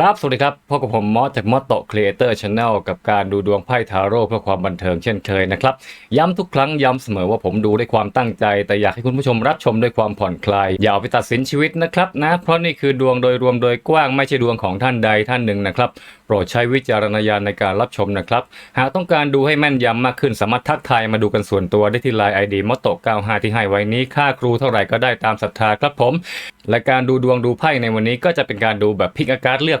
ครับ สวัสดีครับพบกับผมมอสจากมอสโตครีเอเตอร์ชาแนลกับการดูดวงไพ่ทาโร่เพื่อความบันเทิงเช่นเคยนะครับ ย้ำทุกครั้งย้ำเสมอว่าผมดูด้วยความตั้งใจ แต่อยากให้คุณผู้ชมรับชมด้วยความผ่อนคลาย อย่าเอาไปตัดสินชีวิตนะครับนะ เพราะนี่คือดวงโดยรวมโดยกว้างไม่ใช่ดวงของท่านใดท่านหนึ่งนะครับ โปรดใช้วิจารณญาณในการรับชมนะครับ หากต้องการดูให้แม่นยำมากขึ้นสามารถทักทายมาดูกันส่วนตัวได้ที่ไลน์ไอดีมอตโต95ที่ให้ไว้นี้ค่าครูเท่าไหร่ก็ได้ตามศรัทธาครับผม และการดูดวงดูไพ่ในวันนี้ก็จะเป็นการดูแบบพิกอาการเลือก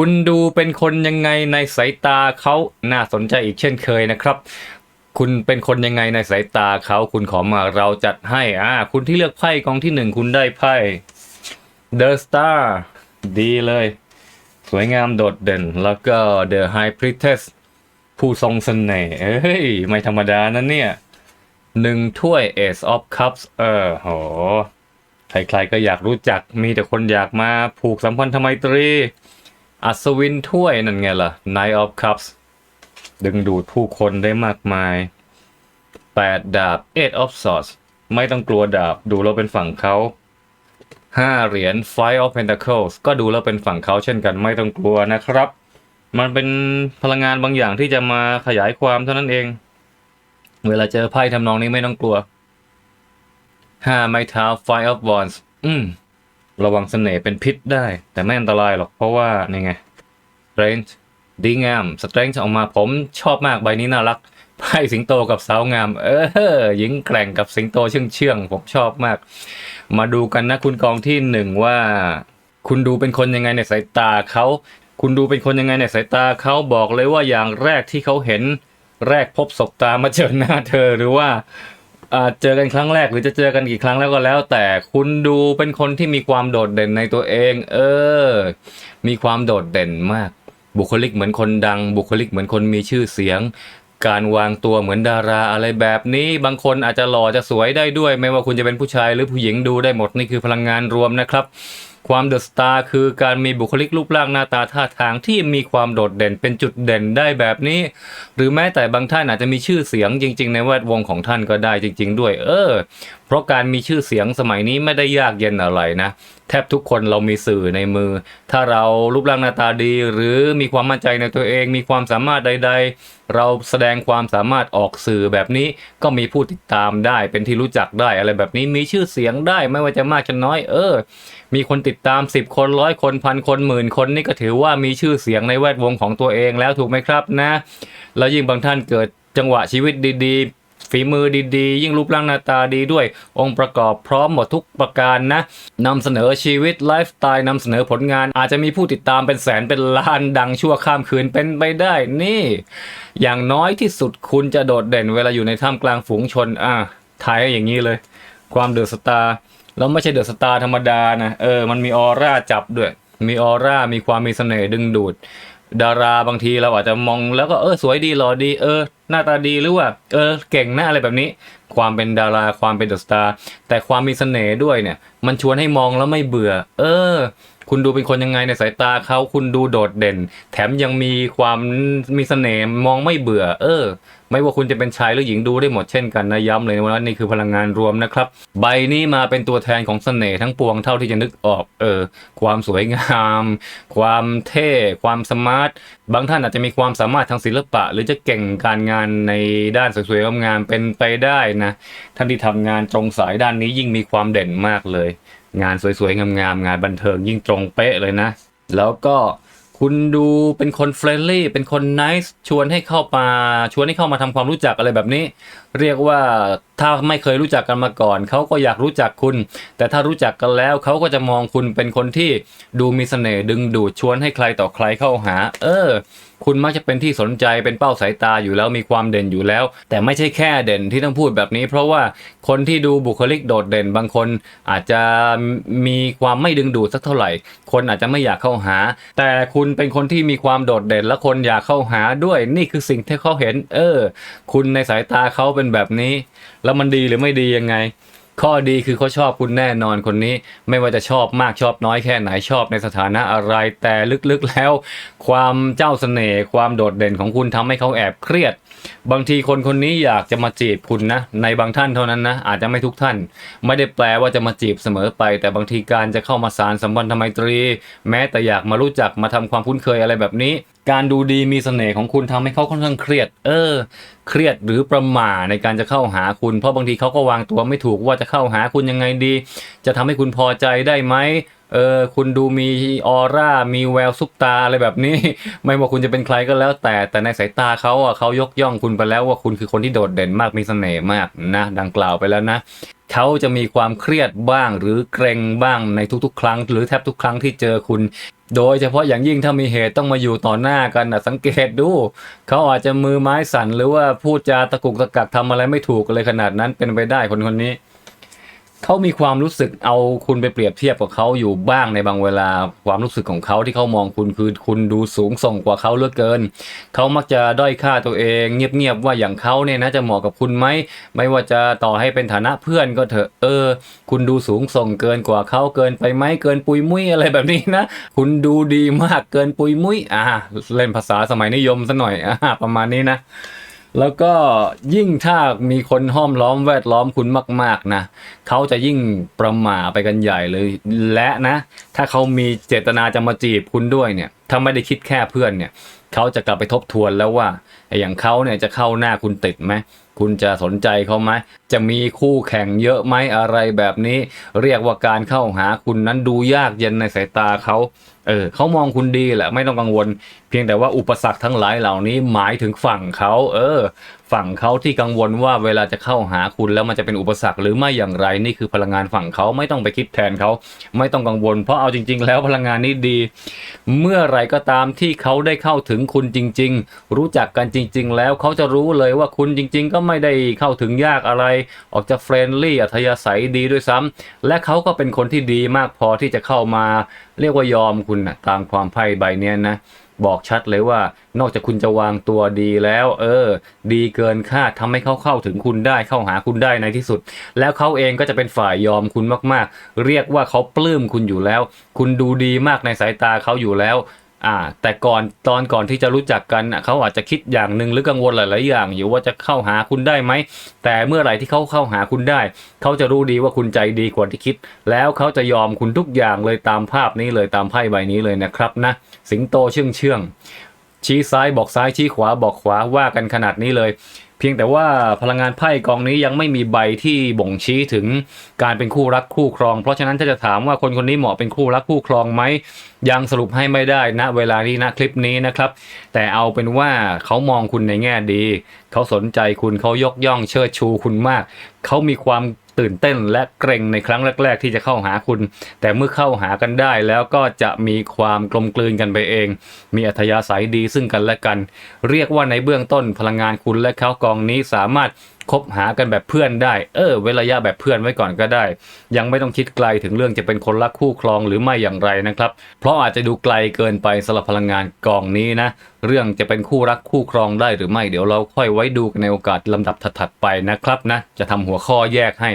คุณดูเป็นคนยังไงในสายตาเขาน่าสนใจอีกเช่นเคยนะครับ คุณเป็นคนยังไงในสายตาเขาคุณขอมาเราจัดให้อ่าคุณที่เลือกไพ่กองที่หนึ่งคุณได้ไพ่ The Star ดีเลย สวยงามโดดเด่น แล้วก็ The High Priestess ผู้ทรงเสน่ห์เอ้ย ไม่ธรรมดานะเนี่ยหนึ่งถ้วย Ace of Cups เออโหใครๆก็อยากรู้จักมีแต่คนอยากมาผูกสัมพันธไมตรี อัศวินถ้วยนั่นไงล่ะ Knight of Cups ดึงดูดผู้คนได้มากมาย 8 ดาบ Eight of Swords ไม่ต้องกลัวดาบดูแล้วเป็นฝั่งเขา 5 เหรียญ Five of Pentacles ก็ดูแล้วเป็นฝั่งเขาเช่นกันไม่ต้องกลัวนะครับ มันเป็นพลังงานบางอย่างที่จะมาขยายความเท่านั้นเอง เวลาเจอไพ่ทำนองนี้ไม่ต้องกลัวห้าไม้เท้า Five of Wands อืม ระวังเสน่ห์เป็นพิษได้ แต่ไม่อันตรายหรอกเพราะว่านี่ไง Strength ดีงาม Strength ออกมาผมชอบมากใบนี้น่ารักไพ่สิงโตกับสาวงาม เออหญิงแกร่งกับสิงโตเชื่องเชื่องผมชอบมาก มาดูกันนะคุณกองที่หนึ่งว่า คุณดูเป็นคนยังไงในสายตาเขาคุณดูเป็นคนยังไงในสายตาเขาบอกเลยว่าอย่างแรกที่เขาเห็น แรกพบศบตามาเจอหน้าเธอหรือว่า เจอกันครั้งแรกหรือจะเจอกันกี่ครั้งแล้วก็แล้ว แต่คุณดูเป็นคนที่มีความโดดเด่นในตัวเอง เออ มีความโดดเด่นมาก บุคลิกเหมือนคนดัง บุคลิกเหมือนคนมีชื่อเสียง การวางตัวเหมือนดาราอะไรแบบนี้ บางคนอาจจะหล่อจะสวยได้ด้วย ไม่ว่าคุณจะเป็นผู้ชายหรือผู้หญิงดูได้หมดนี่คือพลังงานรวมนะครับ ความเดอะสตาร์คือการมีบุคลิกรูปร่างหน้าตาท่าทางที่มีความโดดเด่นเป็นจุดเด่นได้แบบนี้ หรือแม้แต่บางท่านอาจจะมีชื่อเสียงจริง ๆ ในแวดวงของท่านก็ได้จริง ๆ ด้วย เออเพราะการมีชื่อเสียงสมัยนี้ไม่ได้ยากเย็นอะไรนะ แทบทุกคนเรามีสื่อในมือ ถ้าเรารูปร่างหน้าตาดี หรือมีความมั่นใจในตัวเอง มีความสามารถใด ๆ เราแสดงความสามารถออกสื่อแบบนี้ก็มีผู้ติดตามได้ เป็นที่รู้จักได้อะไรแบบนี้มีชื่อเสียงได้ไม่ว่าจะมากจะน้อยเออ มีคนติดตาม 10 คนร้อยคนพันคนหมื่นคนนี่ก็ถือว่ามีชื่อเสียงในแวดวงของตัวเองแล้วถูกไหมครับนะ แล้วยิ่งบางท่านเกิดจังหวะชีวิตดีๆ ฝีมือดีๆ ยิ่งรูปร่างหน้าตาดีด้วย องค์ประกอบพร้อมหมดทุกประการนะนำเสนอชีวิตไลฟ์สไตล์นำเสนอผลงาน อาจจะมีผู้ติดตามเป็นแสนเป็นล้านดังชั่วข้ามคืนเป็นไปได้นี่ อย่างน้อยที่สุดคุณจะโดดเด่นเวลาอยู่ในท่ามกลางฝูงชนอะทายอย่างนี้เลย ความเดือะสตาร์แล้วไม่ใช่เดือะสตาร์ธรรมดานะเออมันมีออร่าจับด้วย มีออร่ามีความมีเสน่ห์ดึงดูด ดาราบางทีเราอาจจะมองแล้วก็เออสวยดีหล่อดีเออ หน้าตาดีหรือว่า เออเก่งนะอะไรแบบนี้ ความเป็นดาราความเป็นดสตาร์แต่ความมีเสน่ห์ด้วยเนี่ย มันชวนให้มองแล้วไม่เบื่อ เออ คุณดูเป็นคนยังไงในสายตาเขาคุณดูโดดเด่น แถมยังมีความมีเสน่ห์มองไม่เบื่อ เออ ไม่ว่าคุณจะเป็นชายหรือหญิงดูได้หมดเช่นกันนะย้ำเลยว่านี่คือพลังงานรวมนะครับ ใบนี้มาเป็นตัวแทนของเสน่ห์ทั้งปวงเท่าที่จะนึกออกเออ ความสวยงาม ความเท่ ความสมาร์ทบางท่านอาจจะมีความสามารถทางศิลปะ หรือจะเก่งการงานในด้านสวยๆงามเป็นไปได้นะท่านที่ทำงานตรงสายด้านนี้ยิ่งมีความเด่นมากเลย งานสวยๆ งามๆ งานบันเทิงยิ่งตรงเป๊ะเลยนะ แล้วก็คุณดูเป็นคนเฟรนลี่ เป็นคนนิสชวนให้เข้ามาชวนให้เข้ามาทำความรู้จักอะไรแบบนี้ เรียกว่าถ้าไม่เคยรู้จักกันมาก่อน เขาก็อยากรู้จักคุณ แต่ถ้ารู้จักกันแล้วเขาก็จะมองคุณเป็นคนที่ดูมีเสน่ห์ดึงดูดชวนให้ใครต่อใครเข้าหา เออ คุณมักจะเป็นที่สนใจเป็นเป้าสายตาอยู่แล้วมีความเด่นอยู่แล้ว แต่ไม่ใช่แค่เด่นที่ต้องพูดแบบนี้ เพราะว่าคนที่ดูบุคลิกโดดเด่นบางคน อาจจะมีความไม่ดึงดูดสักเท่าไหร่ คนอาจจะไม่อยากเข้าหา แต่คุณเป็นคนที่มีความโดดเด่นและคนอยากเข้าหาด้วยนี่คือสิ่งที่เขาเห็น เออ คุณในสายตาเขาเป็นแบบนี้ แล้วมันดีหรือไม่ดียังไง ข้อดีคือเขาชอบคุณแน่นอนคนนี้ ไม่ว่าจะชอบมากชอบน้อยแค่ไหนชอบในสถานะอะไร แต่ลึกๆแล้ว ความเจ้าเสน่ห์ความโดดเด่นของคุณทำให้เขาแอบเครียด บางทีคนคนนี้อยากจะมาจีบคุณนะ ในบางท่านเท่านั้นนะ อาจจะไม่ทุกท่าน ไม่ได้แปลว่าจะมาจีบเสมอไป แต่บางทีการจะเข้ามาสารสัมพันธไมตรี แม้แต่อยากมารู้จักมาทำความคุ้นเคยอะไรแบบนี้ การดูดีมีเสน่ห์ของคุณทำให้เขาค่อนข้างเครียด เออ เครียดหรือประหม่าในการจะเข้าหาคุณ เพราะบางทีเขาก็วางตัวไม่ถูกว่าจะเข้าหาคุณยังไงดี จะทำให้คุณพอใจได้ไหม เออคุณดูมีออร่ามีแววซุปตาอะไรแบบนี้ ไม่ว่าคุณจะเป็นใครก็แล้ว แต่แต่ในสายตาเขาอะเขายกย่องคุณไปแล้วว่าคุณคือคนที่โดดเด่นมากมีเสน่ห์มากนะ ดังกล่าวไปแล้วนะเขาจะมีความเครียดบ้างหรือเกรงบ้างในทุกๆ ครั้ง หรือแทบทุกครั้งที่เจอคุณ โดยเฉพาะอย่างยิ่งถ้ามีเหตุต้องมาอยู่ต่อหน้ากันนะสังเกตดู เขาอาจจะมือไม้สั่นหรือว่าพูดจาตะกุกตะกักทำอะไรไม่ถูกเลยขนาดนั้นเป็นไปได้คนคนนี้ เขามีความรู้สึกเอาคุณไปเปรียบเทียบกับเขาอยู่บ้างในบางเวลาความรู้สึกของเขาที่เขามองคุณคือคุณดูสูงส่งกว่าเขาเหลือเกิน เขามักจะด้อยค่าตัวเอง เงียบๆว่าอย่างเขาเนี่ยนะจะเหมาะกับคุณไหมไม่ว่าจะต่อให้เป็นฐานะเพื่อนก็เถอะเออ คุณดูสูงส่งเกินกว่าเขาเกินไปไหมเกินปุยมุ้ยอะไรแบบนี้นะ คุณดูดีมากเกินปุยมุ้ยอ่าเล่นภาษาสมัยนิยมซะหน่อยอ่าประมาณนี้นะ แล้วก็ยิ่งถ้ามีคนห้อมล้อมแวดล้อมคุณมาก ๆนะเขาจะยิ่งประหม่าไปกันใหญ่เลย และนะ ถ้าเขามีเจตนาจะมาจีบคุณด้วยเนี่ยถ้าไม่ได้คิดแค่เพื่อนเนี่ยเขาจะกลับไปทบทวนแล้วว่าไอ้อย่างเขาเนี่ยจะเข้าหน้าคุณติดไหมคุณจะสนใจเขาไหม จะมีคู่แข่งเยอะไหมอะไรแบบนี้ เรียกว่าการเข้าหาคุณนั้นดูยากเย็นในสายตาเขา เออเขามองคุณดีแหละไม่ต้องกังวล เพียงแต่ว่าอุปสรรคทั้งหลายเหล่านี้หมายถึงฝั่งเขาเออฝั่งเขาที่กังวลว่าเวลาจะเข้าหาคุณแล้วมันจะเป็นอุปสรรคหรือไม่อย่างไรนี่คือพลังงานฝั่งเขาไม่ต้องไปคิดแทนเขาไม่ต้องกังวล เพราะเอาจริง ๆ แล้วพลังงานนี้ดี เมื่อไรก็ตามที่เขาได้เข้าถึงคุณจริง ๆ รู้จักกันจริง ๆ แล้วเขาจะรู้เลยว่าคุณจริง ๆ ก็ไม่ได้เข้าถึงยากอะไร ออกจะเฟรนลี่อัธยาศัยดีด้วยซ้ำและเขาก็เป็นคนที่ดีมากพอที่จะเข้ามา เรียกว่ายอมคุณนะตามความไพ่ใบเนี้ยนะ บอกชัดเลยว่า นอกจากคุณจะวางตัวดีแล้ว เออ ดีเกินคาดทำให้เขาเข้าถึงคุณได้เข้าหาคุณได้ในที่สุด แล้วเขาเองก็จะเป็นฝ่ายยอมคุณมากๆ เรียกว่าเขาปลื้มคุณอยู่แล้ว คุณดูดีมากในสายตาเขาอยู่แล้ว อ่า แต่ก่อนตอนก่อนที่จะรู้จักกันเขาอาจจะคิดอย่างหนึ่งหรือกังวลหลาย ๆ อย่าง อยู่ว่าจะเข้าหาคุณได้ไหม แต่เมื่อไหร่ที่เขาเข้าหาคุณได้ เขาจะรู้ดีว่าคุณใจดีกว่าที่คิด แล้วเขาจะยอมคุณทุกอย่างเลยตามภาพนี้เลยตามไพ่ใบนี้เลยนะครับนะ สิงโตเชื่องเชื่องชี้ซ้ายบอกซ้ายชี้ขวาบอกขวาว่ากันขนาดนี้เลย เพียงแต่ว่าพลังงานไพ่กองนี้ยังไม่มีใบที่บ่งชี้ถึงการเป็นคู่รักคู่ครอง เพราะฉะนั้นถ้าจะถามว่าคนคนนี้เหมาะเป็นคู่รักคู่ครองไหมยังสรุปให้ไม่ได้ณเวลานี้ณคลิปนี้นะครับ แต่เอาเป็นว่าเขามองคุณในแง่ดี เขาสนใจคุณเขายกย่องเชิดชูคุณมาก เขามีความ ตื่นเต้นและเกรงในครั้งแรก ๆ ที่จะเข้าหาคุณ แต่เมื่อเข้าหากันได้แล้วก็จะมีความกลมกลืนกันไปเอง มีอัธยาศัยดีซึ่งกันและกัน เรียกว่าในเบื้องต้นพลังงานคุณและเขากองนี้สามารถ คบหากันแบบเพื่อนได้ เออ เว้นระยะแบบเพื่อนไว้ก่อนก็ได้ ยังไม่ต้องคิดไกลถึงเรื่องจะเป็นคนรักคู่ครองหรือไม่อย่างไรนะครับ เพราะอาจจะดูไกลเกินไปสำหรับพลังงานกองนี้นะ เรื่องจะเป็นคู่รักคู่ครองได้หรือไม่เดี๋ยวเราค่อยไว้ดูกันในโอกาสลำดับถัดๆไปนะครับนะ จะทำหัวข้อแยกให้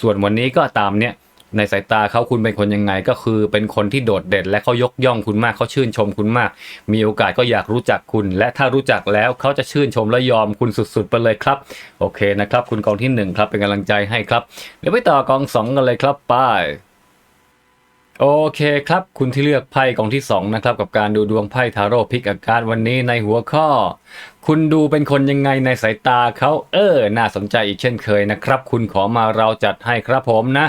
ส่วนวันนี้ก็ตามเนี้ย ในสายตาเขาคุณเป็นคนยังไง ก็คือเป็นคนที่โดดเด่น และเขายกย่องคุณมากเขาชื่นชมคุณมาก มีโอกาสก็อยากรู้จักคุณ และถ้ารู้จักแล้วเขาจะชื่นชมและยอมคุณสุดๆไปเลยครับ โอเคนะครับ คุณกองที่หนึ่งครับเป็นกำลังใจให้ครับเดี๋ยวไปต่อกองสองกันเลยครับไป้ายโอเคครับ คุณที่เลือกไพ่กองที่ 2 นะครับ กับการดูดวงไพ่ทาโร่พลิกอาการวันนี้ในหัวข้อ คุณดูเป็นคนยังไงในสายตาเขาเออ น่าสนใจอีกเช่นเคยนะครับ คุณขอมาเราจัดให้ครับผมนะ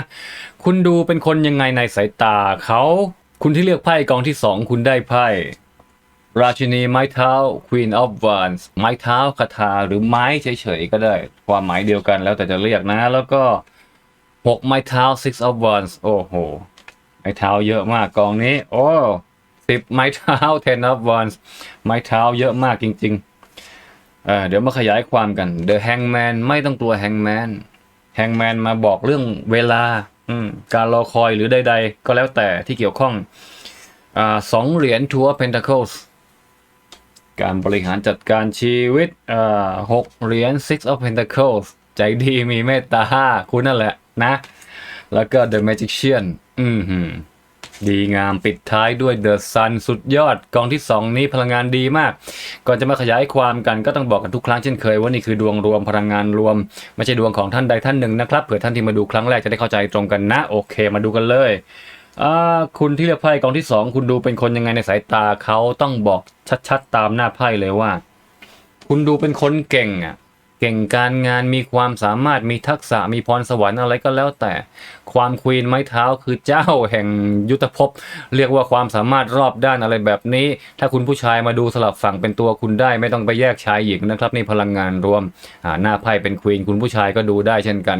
คุณดูเป็นคนยังไงในสายตาเขา คุณที่เลือกไพ่กองที่2คุณได้ไพ่ราชินีไม้เท้า Queen of Wands ไม้เท้าคาถาหรือไม้เฉยๆก็ได้ ความหมายเดียวกันแล้วแต่จะเรียกนะ แล้วก็หกไม้เท้า Six of Wands โอ้โห ไม้เท้าเยอะมากกองนี้ โอ้สิบไม้เท้า Ten of Wands ไม้เท้าเยอะมากจริง ๆ เออเดี๋ยวมาขยายความกัน The Hangman ไม่ต้องกลัว Hangman Hangman มาบอกเรื่องเวลาการรอคอยหรือใดๆ ก็แล้วแต่ที่เกี่ยวข้องอสองเหรียญ Two of Pentacles การบริหารจัดการชีวิตหกเหรียญ Six of Pentacles ใจดีมีเมตตาคุณนั่นแหละนะ แล้วก็ The Magician อืม ดีงามปิดท้ายด้วย The Sun สุดยอด กองที่ 2 นี้พลังงานดีมาก ก่อนจะมาขยายความกันก็ต้องบอกกันทุกครั้งเช่นเคยว่านี่คือดวงรวมพลังงานรวม ไม่ใช่ดวงของท่านใดท่านหนึ่งนะครับเผื่อท่านที่มาดูครั้งแรกจะได้เข้าใจตรงกันนะ โอเค มาดูกันเลยคุณที่เลือกไพ่กองที่ 2 คุณดูเป็นคนยังไงในสายตาเขาต้องบอกชัดๆตามหน้าไพ่เลยว่า คุณดูเป็นคนเก่งอะ เก่งการงานมีความสามารถมีทักษะมีพรสวรรค์อะไรก็แล้วแต่ ความควีนไม้เท้าคือเจ้าแห่งยุทธภพ เรียกว่าความสามารถรอบด้านอะไรแบบนี้ ถ้าคุณผู้ชายมาดูสลับฝั่งเป็นตัวคุณได้ไม่ต้องไปแยกชายหญิงนะครับนี่พลังงานรวมอ่าหน้าไพ่เป็นควีนคุณผู้ชายก็ดูได้เช่นกัน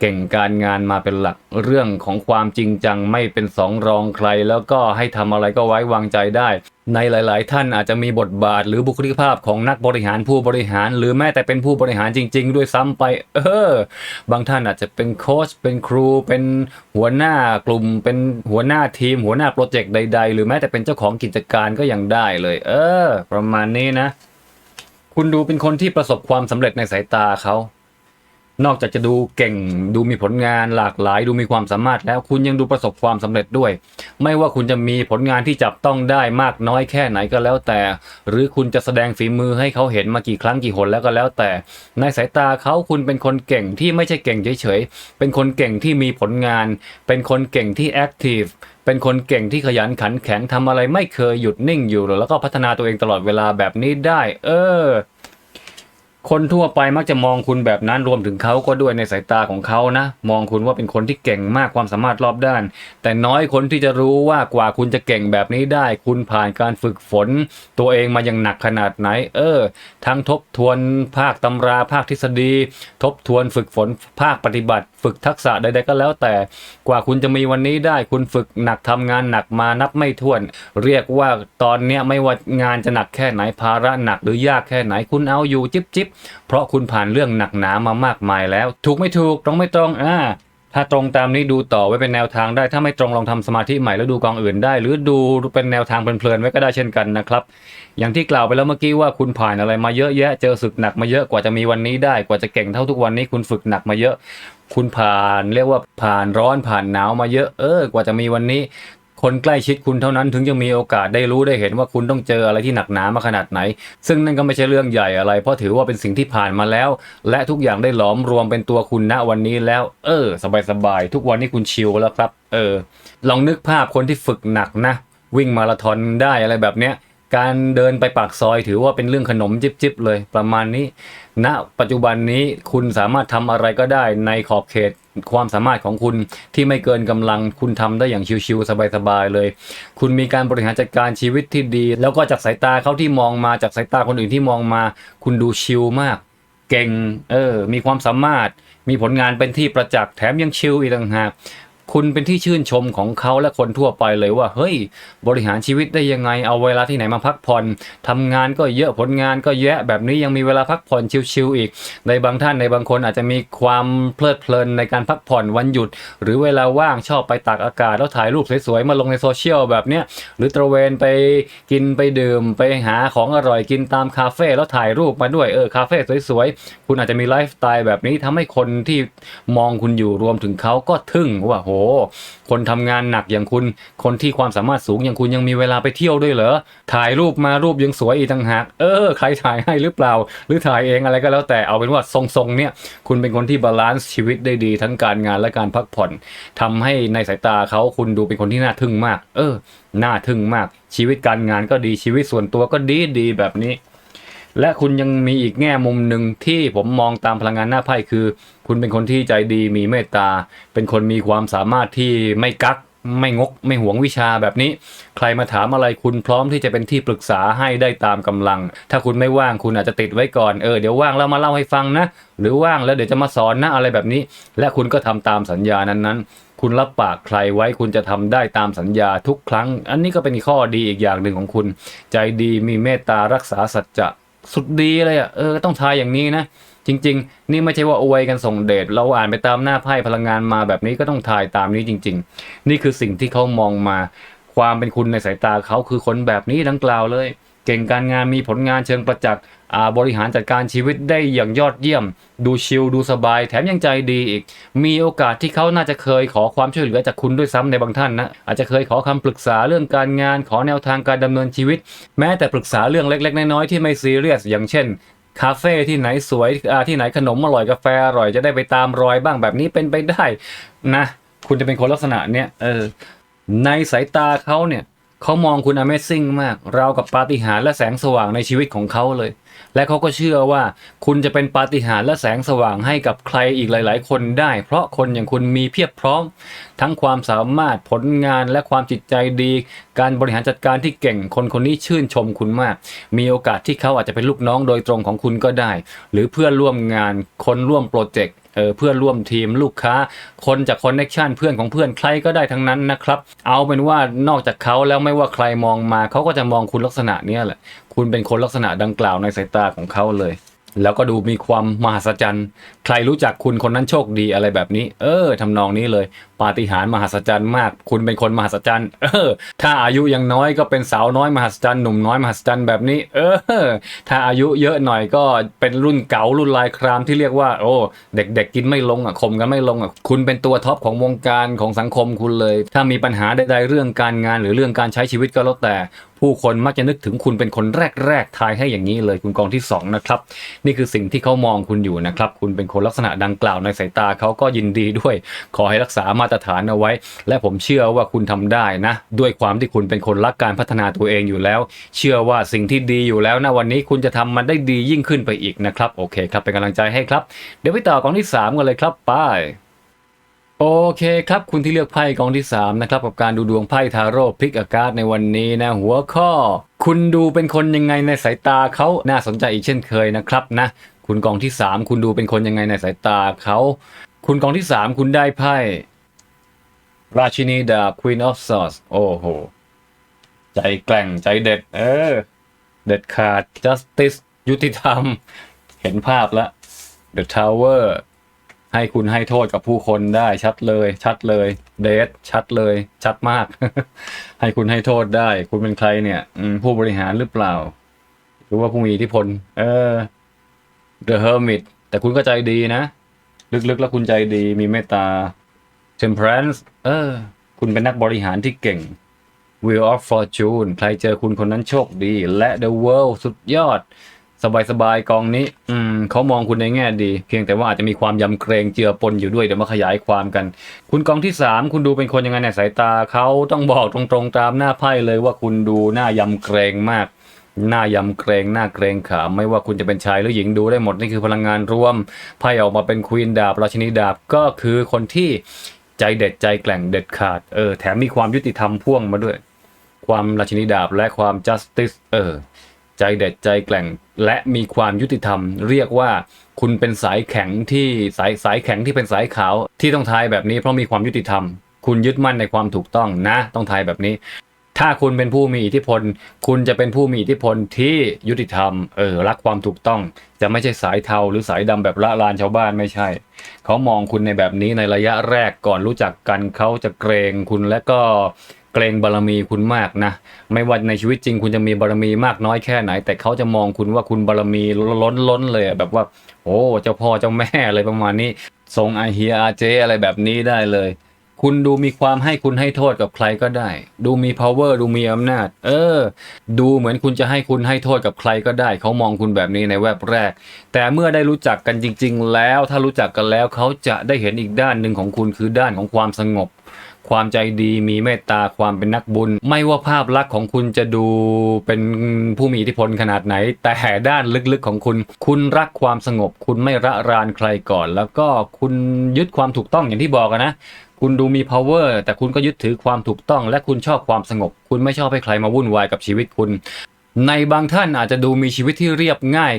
เก่งการงานมาเป็นหลักเรื่องของความจริงจังไม่เป็นสองรองใคร แล้วก็ให้ทำอะไรก็ไว้วางใจได้ ในหลาย ๆ ท่านอาจจะมีบทบาทหรือบุคลิกภาพของนักบริหารผู้บริหาร หรือแม้แต่เป็นผู้บริหารจริง ๆ ด้วยซ้ำไป เออ บางท่านอาจจะเป็นโค้ชเป็นครู เป็นหัวหน้ากลุ่ม เป็นหัวหน้าทีม หัวหน้าโปรเจกต์ใด ๆ หรือแม้แต่เป็นเจ้าของกิจการก็ยังได้เลย เออ ประมาณนี้นะ คุณดูเป็นคนที่ประสบความสำเร็จในสายตาเขา นอกจากจะดูเก่งดูมีผลงานหลากหลาย ดูมีความสามารถ แล้วคุณยังดูประสบความสำเร็จด้วย ไม่ว่าคุณจะมีผลงานที่จับต้องได้มากน้อยแค่ไหนก็แล้วแต่ หรือคุณจะแสดงฝีมือให้เขาเห็นมากี่ครั้งกี่หนแล้วก็แล้วแต่ ในสายตาเขาคุณเป็นคนเก่งที่ไม่ใช่เก่งเฉยๆเป็นคนเก่งที่มีผลงาน เป็นคนเก่งที่แอคทีฟเป็นคนเก่งที่ขยันขันแข็งทำอะไรไม่เคยหยุดนิ่งอยู่แล้วก็พัฒนาตัวเองตลอดเวลาแบบนี้ได้ เออ คนทั่วไปมักจะมองคุณแบบนั้นรวมถึงเขาก็ด้วยในสายตาของเขานะ มองคุณว่าเป็นคนที่เก่งมากความสามารถรอบด้าน แต่น้อยคนที่จะรู้ว่ากว่าคุณจะเก่งแบบนี้ได้ คุณผ่านการฝึกฝน ตัวเองมาอย่างหนักขนาดไหน เออ ทั้งทบทวนภาคตำราภาคทฤษฎี ทบทวนฝึกฝนภาคปฏิบัติ ฝึกทักษะใดๆก็แล้ว แต่กว่าคุณจะมีวันนี้ได้ คุณฝึกหนักทำงานหนักมานับไม่ถ้วน เรียกว่าตอนเนี้ยไม่ว่างานจะหนักแค่ไหนภาระหนักหรือยากแค่ไหนคุณเอาอยู่จิบจิบเพราะคุณผ่านเรื่องหนักหนามามากมายแล้ว ถูกไม่ถูกตรงไม่ตรงอ่าถ้าตรงตามนี้ดูต่อไว้เป็นแนวทางได้ ถ้าไม่ตรงลองทำสมาธิใหม่แล้วดูกองอื่นได้ หรือดูเป็นแนวทางเพลินๆไว้ก็ได้เช่นกันนะครับ อย่างที่กล่าวไปแล้วเมื่อกี้ว่าคุณผ่านอะไรมาเยอะแยะ เจอศึกหนักมาเยอะกว่าจะมีวันนี้ได้ กว่าจะเก่งเท่าทุกวันนี้คุณฝึกหนักมาเยอะ คุณผ่านเรียกว่าผ่านร้อนผ่านหนาวมาเยอะ เออ กว่าจะมีวันนี้ คนใกล้ชิดคุณเท่านั้นถึงจะมีโอกาสได้รู้ได้เห็นว่าคุณต้องเจออะไรที่หนักหนามาขนาดไหน ซึ่งนั่นก็ไม่ใช่เรื่องใหญ่อะไร เพราะถือว่าเป็นสิ่งที่ผ่านมาแล้ว และทุกอย่างได้หลอมรวมเป็นตัวคุณณวันนี้แล้ว เออ สบายๆทุกวันนี้คุณชิลแล้วครับ เออ ลองนึกภาพคนที่ฝึกหนักนะ วิ่งมาราธอนได้อะไรแบบเนี้ย การเดินไปปากซอยถือว่าเป็นเรื่องขนมจิบๆเลยประมาณนี้ณปัจจุบันนี้คุณสามารถทำอะไรก็ได้ในขอบเขตความสามารถของคุณที่ไม่เกินกำลังคุณทำได้อย่างชิวๆสบายๆเลย คุณมีการบริหารจัดการชีวิตที่ดี แล้วก็จากสายตาเขาที่มองมาจากสายตาคนอื่นที่มองมา คุณดูชิลมาก เก่งเออมีความสามารถมีผลงานเป็นที่ประจักษ์แถมยังชิลอีกต่างหาก คุณเป็นที่ชื่นชมของเขาและคนทั่วไปเลยว่า เฮ้ย บริหารชีวิตได้ยังไงเอาเวลาที่ไหนมาพักผ่อนทำงานก็เยอะผลงานก็แยะแบบนี้ยังมีเวลาพักผ่อนชิลๆอีก ในบางท่านในบางคนอาจจะมีความเพลิดเพลินในการพักผ่อนวันหยุด หรือเวลาว่างชอบไปตากอากาศแล้วถ่ายรูปสวยๆมาลงในโซเชียลแบบเนี้ยหรือตระเวนไปกินไปดื่ม ไปหาของอร่อยกินตามคาเฟ่แล้วถ่ายรูปมาด้วยเออคาเฟ่สวยๆคุณอาจจะมีไลฟ์สไตล์แบบนี้ทำให้คนที่มองคุณอยู่รวมถึงเขาก็ทึ่งว่าโหคนทำงานหนักอย่างคุณ คนที่ความสามารถสูงอย่างคุณยังมีเวลาไปเที่ยวด้วยเหรอ ถ่ายรูปมารูปยังสวยอีกต่างหาก เออ ใครถ่ายให้หรือเปล่า หรือถ่ายเองอะไรก็แล้วแต่เอาเป็นว่าทรงๆเนี่ย คุณเป็นคนที่บาลานซ์ชีวิตได้ดีทั้งการงานและการพักผ่อนทำให้ในสายตาเขาคุณดูเป็นคนที่น่าทึ่งมาก เออ น่าทึ่งมาก ชีวิตการงานก็ดีชีวิตส่วนตัวก็ดีดีแบบนี้และคุณยังมีอีกแง่มุมหนึ่งที่ผมมองตามพลังงานหน้าไพ่คือ คุณเป็นคนที่ใจดีมีเมตตา เป็นคนมีความสามารถที่ไม่กักไม่งกไม่หวงวิชาแบบนี้ ใครมาถามอะไรคุณพร้อมที่จะเป็นที่ปรึกษาให้ได้ตามกำลัง ถ้าคุณไม่ว่างคุณอาจจะติดไว้ก่อนเออเดี๋ยวว่างแล้วมาเล่าให้ฟังนะ หรือว่างแล้วเดี๋ยวจะมาสอนนะอะไรแบบนี้ และคุณก็ทำตามสัญญานั้นๆ คุณรับปากใครไว้คุณจะทำได้ตามสัญญาทุกครั้ง อันนี้ก็เป็นข้อดีอีกอย่างหนึ่งของคุณ ใจดีมีเมตตารักษาสัจจะสุดดีเลยอะเออต้องทายอย่างนี้นะ จริง ๆ นี่ไม่ใช่ว่าอวยกันส่งเดชเราอ่านไปตามหน้าไพ่พลังงานมาแบบนี้ก็ต้องทายตามนี้จริง ๆ นี่คือสิ่งที่เขามองมา ความเป็นคุณในสายตาเขาคือคนแบบนี้ดังกล่าวเลย เก่งการงานมีผลงานเชิงประจักษ์บริหารจัดการชีวิตได้อย่างยอดเยี่ยม ดูชิลดูสบาย แถมยังใจดีอีก มีโอกาสที่เขาน่าจะเคยขอความช่วยเหลือจากคุณด้วยซ้ำในบางท่านนะ อาจจะเคยขอคำปรึกษาเรื่องการงาน ขอแนวทางการดำเนินชีวิต แม้แต่ปรึกษาเรื่องเล็ก ๆ น้อยๆที่ไม่ซีเรียส อย่างเช่น คาเฟ่ที่ไหนสวยที่ไหนขนมอร่อยกาแฟอร่อยจะได้ไปตามรอยบ้างแบบนี้เป็นไปได้นะ คุณจะเป็นคนลักษณะเนี้ยเออในสายตาเขาเนี่ยเขามองคุณ Amazing มากราวกับปาฏิหาริย์และแสงสว่างในชีวิตของเขาเลย และเขาก็เชื่อว่าคุณจะเป็นปาฏิหาริย์และแสงสว่างให้กับใครอีกหลาย ๆ คนได้ เพราะคนอย่างคุณมีเพียบพร้อม ทั้งความสามารถผลงานและความจิตใจดี การบริหารจัดการที่เก่งคนคนนี้ชื่นชมคุณมาก มีโอกาสที่เขาอาจจะเป็นลูกน้องโดยตรงของคุณก็ได้ หรือเพื่อนร่วมงานคนร่วมโปรเจกต์ เออเพื่อนร่วมทีมลูกค้า คนจากคอนเน็ชันเพื่อนของเพื่อนใครก็ได้ทั้งนั้นนะครับเอาเป็นว่านอกจากเขาแล้วไม่ว่าใครมองมาเขาก็จะมองคุณลักษณะเนี้ยแหละ คุณเป็นคนลักษณะดังกล่าวในสายตาของเขาเลย แล้วก็ดูมีความมหัศจรรย์ ใครรู้จักคุณคนนั้นโชคดีอะไรแบบนี้ เออทำนองนี้เลย ปาฏิหาริย์มหัศจรรย์มาก คุณเป็นคนมหัศจรรย์เออ ถ้าอายุยังน้อยก็เป็นสาวน้อยมหัศจรรย์หนุ่มน้อยมหัศจรรย์แบบนี้ เออ ถ้าอายุเยอะหน่อยก็เป็นรุ่นเก๋ารุ่นลายครามที่เรียกว่า โอ้เด็ก ๆ กินไม่ลงอะข่มกันไม่ลงอะคุณเป็นตัวท็อปของวงการของสังคมคุณเลย ถ้ามีปัญหาใดๆเรื่องการงาน หรือเรื่องการใช้ชีวิตก็แล้วแต่ ผู้คนมักจะนึกถึงคุณเป็นคนแรกๆทายให้อย่างนี้เลยคุณกองที่สองนะครับนี่คือสิ่งที่เขามองคุณอยู่นะครับ คุณเป็นคนลักษณะดังกล่าวในสายตาเขาก็ยินดีด้วย ขอให้รักษามาตรฐานเอาไว้ และผมเชื่อว่าคุณทำได้นะ ด้วยความที่คุณเป็นคนรักการพัฒนาตัวเองอยู่แล้ว เชื่อว่าสิ่งที่ดีอยู่แล้วนะวันนี้คุณจะทำมันได้ดียิ่งขึ้นไปอีกนะครับ โอเคครับ เป็นกำลังใจให้ครับ เดี๋ยวไปต่อกองที่สามกันเลยครับไป โอเคครับ คุณที่เลือกไพ่กองที่ 3 นะครับ กับการดูดวงไพ่ทาโร่พลิกอากาศในวันนี้นะ หัวข้อ คุณดูเป็นคนยังไงในสายตาเขาน่าสนใจอีกเช่นเคยนะครับนะคุณกองที่ 3 คุณดูเป็นคนยังไงในสายตาเขาคุณกองที่ 3 คุณได้ไพ่ราชินีดาบ Queen of Swords โอ้โห ใจแกร่งใจเด็ด เออ เด็ดขาด justice ยุติธรรม เห็นภาพล้ว The Tower ให้คุณให้โทษกับผู้คนได้ชัดเลย ชัดเลยเดทชัดเลย ชัดมาก ให้คุณให้โทษได้ คุณเป็นใครเนี่ยผู้บริหารหรือเปล่า หรือว่าผู้มีอิทธิพล เออ The Hermit แต่คุณก็ใจดีนะ ลึกๆแล้วคุณใจดีมีเมตตา Temperance เออ คุณเป็นนักบริหารที่เก่ง Wheel of Fortune ใครเจอคุณคนนั้นโชคดี และ The World สุดยอด สบายๆกองนี้ อืมเขามองคุณในแง่ดี เพียงแต่ว่าอาจจะมีความยำเกรงเจือปนอยู่ด้วยเดี๋ยวมาขยายความกัน คุณกองที่ 3 คุณดูเป็นคนยังไงในสายตาเขาต้องบอกตรงๆตามหน้าไพ่เลยว่าคุณดูหน้ายำเกรงมากหน้ายำเกรงหน้าเกรงขามไม่ว่าคุณจะเป็นชายหรือหญิงดูได้หมดนี่คือพลังงานรวมไพ่ออกมาเป็นควีนดาบราชินีดาบก็คือคนที่ใจเด็ดใจแกร่งเด็ดขาดเออแถมมีความยุติธรรมพ่วงมาด้วย ความราชินีดาบและความ justice เออ ใจเด็ดใจแกร่งและมีความยุติธรรม เรียกว่าคุณเป็นสายแข็งที่สายสายแข็งที่เป็นสายขาว ที่ต้องทายแบบนี้เพราะมีความยุติธรรม คุณยึดมั่นในความถูกต้องนะ ต้องทายแบบนี้ ถ้าคุณเป็นผู้มีอิทธิพล คุณจะเป็นผู้มีอิทธิพลที่ยุติธรรมเออรักความถูกต้อง จะไม่ใช่สายเทาหรือสายดำแบบละลานชาวบ้านไม่ใช่ เขามองคุณในแบบนี้ในระยะแรกก่อนรู้จักกันเขาจะเกรงคุณและก็ เกรงบารมีคุณมากนะ ไม่ว่าในชีวิตจริงคุณจะมีบารมีมากน้อยแค่ไหน แต่เขาจะมองคุณว่าคุณบารมีล้นล้นเลยแบบว่า โอ้เจ้าพ่อเจ้าแม่อะไรประมาณนี้ทรงไอเฮียอาเจอะไรแบบนี้ได้เลย คุณดูมีความให้คุณให้โทษกับใครก็ได้ ดูมี power ดูมีอำนาจ เออ ดูเหมือนคุณจะให้คุณให้โทษกับใครก็ได้ เขามองคุณแบบนี้ในแวบแรก แต่เมื่อได้รู้จักกันจริง ๆ แล้ว ถ้ารู้จักกันแล้วเขาจะได้เห็นอีกด้านหนึ่งของคุณคือด้านของความสงบ ความใจดีมีเมตตาความเป็นนักบุญ ไม่ว่าภาพลักษณ์ของคุณจะดูเป็นผู้มีอิทธิพลขนาดไหน แต่ด้านลึกๆของคุณ คุณรักความสงบ คุณไม่ระรานใครก่อน แล้วก็คุณยึดความถูกต้องอย่างที่บอกนะคุณดูมี power แต่คุณก็ยึดถือความถูกต้อง และคุณชอบความสงบ คุณไม่ชอบให้ใครมาวุ่นวายกับชีวิตคุณ ในบางท่านอาจจะดูมีชีวิตที่เรียบง่าย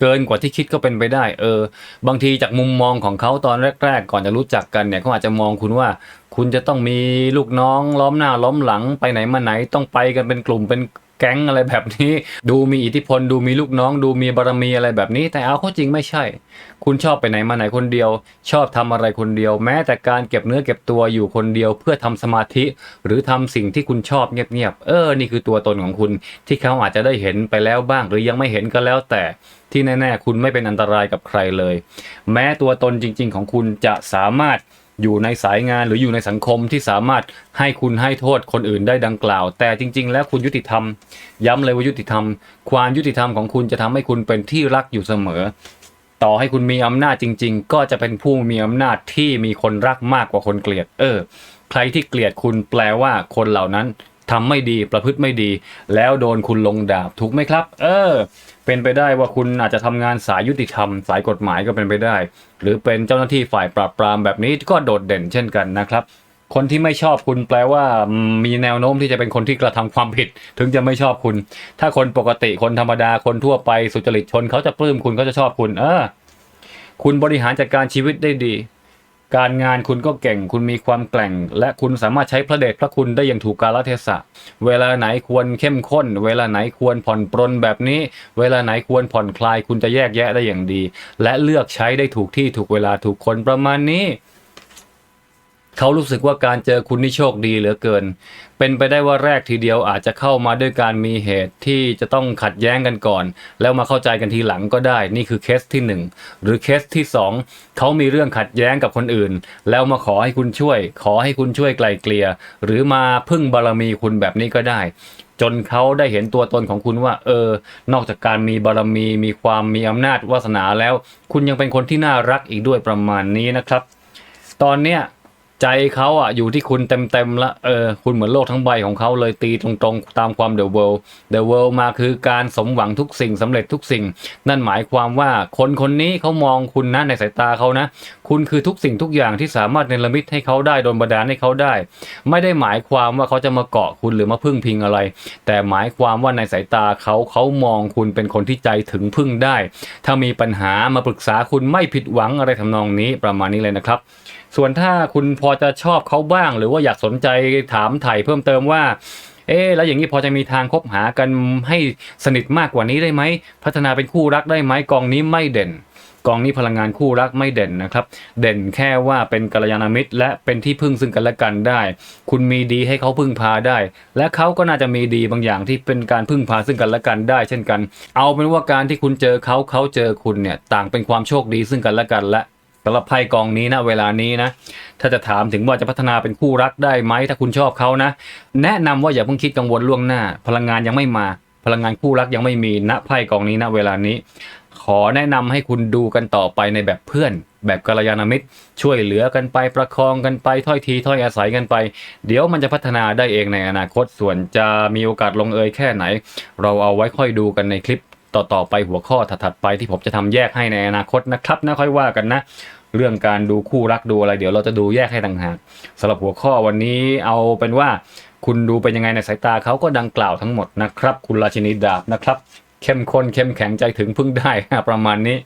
เกินกว่าที่คิดก็เป็นไปได้ เออ บางทีจากมุมมองของเขาตอนแรก ๆ ก่อนจะรู้จักกันเนี่ยเขาอาจจะมองคุณว่า คุณจะต้องมีลูกน้องล้อมหน้าล้อมหลังไปไหนมาไหนต้องไปกันเป็นกลุ่มเป็น ก๊งอะไรแบบนี้ ดูมีอิทธิพล ดูมีลูกน้อง ดูมีบารมีอะไรแบบนี้ แต่เอาเข้าจริงไม่ใช่ คุณชอบไปไหนมาไหนคนเดียว ชอบทำอะไรคนเดียว แม้แต่การเก็บเนื้อเก็บตัวอยู่คนเดียว เพื่อทำสมาธิ หรือทำสิ่งที่คุณชอบเงียบๆเออนี่คือตัวตนของคุณ ที่เขาอาจจะได้เห็นไปแล้วบ้าง หรือยังไม่เห็นก็แล้วแต่ที่แน่ ๆ คุณไม่เป็นอันตรายกับใครเลย แม้ตัวตนจริง ๆ ของคุณจะสามารถ อยู่ในสายงานหรืออยู่ในสังคมที่สามารถให้คุณให้โทษคนอื่นได้ดังกล่าว แต่จริง ๆ แล้วคุณยุติธรรม ย้ำเลยว่ายุติธรรม ความยุติธรรมของคุณจะทำให้คุณเป็นที่รักอยู่เสมอ ต่อให้คุณมีอำนาจจริง ๆ ก็จะเป็นผู้มีอำนาจที่มีคนรักมากกว่าคนเกลียด เออ ใครที่เกลียดคุณแปลว่าคนเหล่านั้นทำไม่ดีประพฤติไม่ดี แล้วโดนคุณลงดาบถูกไหมครับ เออ เป็นไปได้ว่าคุณอาจจะทำงานสายยุติธรรม สายกฎหมายก็เป็นไปได้ หรือเป็นเจ้าหน้าที่ฝ่ายปราบปรามแบบนี้ก็โดดเด่นเช่นกันนะครับ คนที่ไม่ชอบคุณแปลว่ามีแนวโน้มที่จะเป็นคนที่กระทำความผิด ถึงจะไม่ชอบคุณ ถ้าคนปกติคนธรรมดาคนทั่วไปสุจริตชนเขาจะปลื้มคุณเขาจะชอบคุณ เออ คุณบริหารจัดการชีวิตได้ดี การงานคุณก็เก่ง คุณมีความแกร่ง และคุณสามารถใช้พระเดชพระคุณได้อย่างถูกกาลเทศะ เวลาไหนควรเข้มข้น เวลาไหนควรผ่อนปรนแบบนี้ เวลาไหนควรผ่อนคลาย คุณจะแยกแยะได้อย่างดี และเลือกใช้ได้ถูกที่ถูกเวลาถูกคนประมาณนี้ เขารู้สึกว่าการเจอคุณนี่โชคดีเหลือเกิน เป็นไปได้ว่าแรกทีเดียวอาจจะเข้ามาด้วยการมีเหตุที่จะต้องขัดแย้งกันก่อน แล้วมาเข้าใจกันทีหลังก็ได้ นี่คือเคสที่หนึ่งหรือเคสที่สองเขามีเรื่องขัดแย้งกับคนอื่น แล้วมาขอให้คุณช่วย ขอให้คุณช่วยไกลเกลี่ยหรือมาพึ่งบารมีคุณแบบนี้ก็ได้จนเขาได้เห็นตัวตนของคุณว่า เออ นอกจากการมีบารมี มีความมีอำนาจวาสนาแล้ว คุณยังเป็นคนที่น่ารักอีกด้วยประมาณนี้นะครับ ตอนเนี้ย ใจเขาอะอยู่ที่คุณเต็มๆละเออคุณเหมือนโลกทั้งใบของเขาเลยตีตรงๆ ตามความเดอะเวิลด์เดอะเวิลด์มาคือการสมหวังทุกสิ่งสำเร็จทุกสิ่ง นั่นหมายความว่าคนคนนี้เขามองคุณนะในสายตาเขานะ คุณคือทุกสิ่งทุกอย่างที่สามารถเนรมิตให้เขาได้โดนบันดาลให้เขาได้ ไม่ได้หมายความว่าเขาจะมาเกาะคุณหรือมาพึ่งพิงอะไร แต่หมายความว่าในสายตาเขาเขามองคุณเป็นคนที่ใจถึงพึ่งได้ ถ้ามีปัญหามาปรึกษาคุณไม่ผิดหวังอะไรทำนองนี้ประมาณนี้เลยนะครับ ส่วนถ้าคุณพอจะชอบเขาบ้าง หรือว่าอยากสนใจถามไถ่เพิ่มเติมว่า เอ๊แล้วอย่างนี้พอจะมีทางคบหากันให้สนิทมากกว่านี้ได้ไหม พัฒนาเป็นคู่รักได้ไหมกองนี้ไม่เด่นกองนี้พลังงานคู่รักไม่เด่นนะครับ เด่นแค่ว่าเป็นกัลยาณมิตร และเป็นที่พึ่งซึ่งกันและกันได้ คุณมีดีให้เขาพึ่งพาได้ และเขาก็น่าจะมีดีบางอย่างที่เป็นการพึ่งพาซึ่งกันและกันได้ เช่นกัน เอาเป็นว่าการที่คุณเจอเขาเขาเจอคุณเนี่ยต่างเป็นความโชคดีซึ่งกันและกันและ สำหรับไพ่กองนี้นะเวลานี้นะ ถ้าจะถามถึงว่าจะพัฒนาเป็นคู่รักได้ไหมถ้าคุณชอบเขานะ แนะนำว่าอย่าเพิ่งคิดกังวลล่วงหน้า พลังงานยังไม่มา พลังงานคู่รักยังไม่มีณไพ่กองนี้นะเวลานี้ ขอแนะนำให้คุณดูกันต่อไปในแบบเพื่อน แบบกัลยาณมิตร ช่วยเหลือกันไปประคองกันไปถ้อยทีถ้อยอาศัยกันไป เดี๋ยวมันจะพัฒนาได้เองในอนาคตส่วนจะมีโอกาสลงเอยแค่ไหน เราเอาไว้ค่อยดูกันในคลิป ต่อๆไปหัวข้อถัดๆไปที่ผมจะทำแยกให้ในอนาคตนะครับนะค่อยว่ากันนะ เรื่องการดูคู่รักดูอะไร เดี๋ยวเราจะดูแยกให้ต่างหากสำหรับหัวข้อวันนี้เอาเป็นว่า คุณดูเป็นยังไงในสายตาเขาก็ดังกล่าวทั้งหมดนะครับ คุณราชินีดาบนะครับเข้มข้นเข้มแข็งใจถึงพึ่งได้ประมาณนี้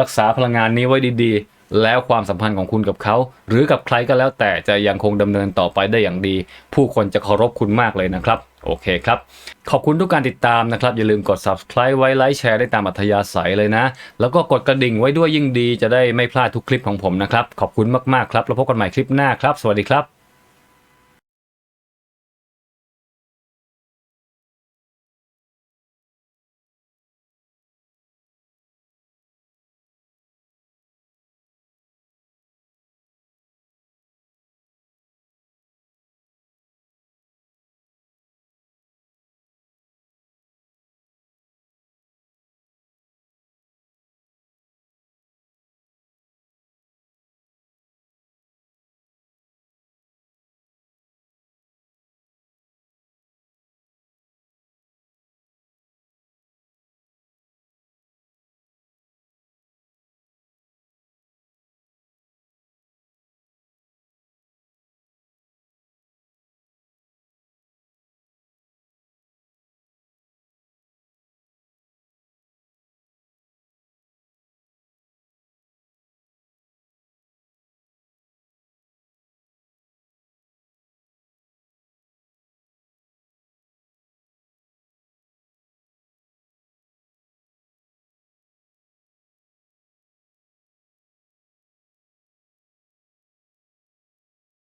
รักษาพลังงานนี้ไว้ดีๆ แล้วความสัมพันธ์ของคุณกับเขา หรือกับใครก็แล้วแต่จะยังคงดำเนินต่อไปได้อย่างดี ผู้คนจะเคารพคุณมากเลยนะครับ โอเคครับ ขอบคุณทุกการติดตามนะครับ อย่าลืมกด subscribe ไว้ไลค์แชร์ได้ตามอัธยาศัยเลยนะ แล้วก็กดกระดิ่งไว้ด้วยยิ่งดีจะได้ไม่พลาดทุกคลิปของผมนะครับ ขอบคุณมากๆครับ แล้วพบกันใหม่คลิปหน้าครับ สวัสดีครับ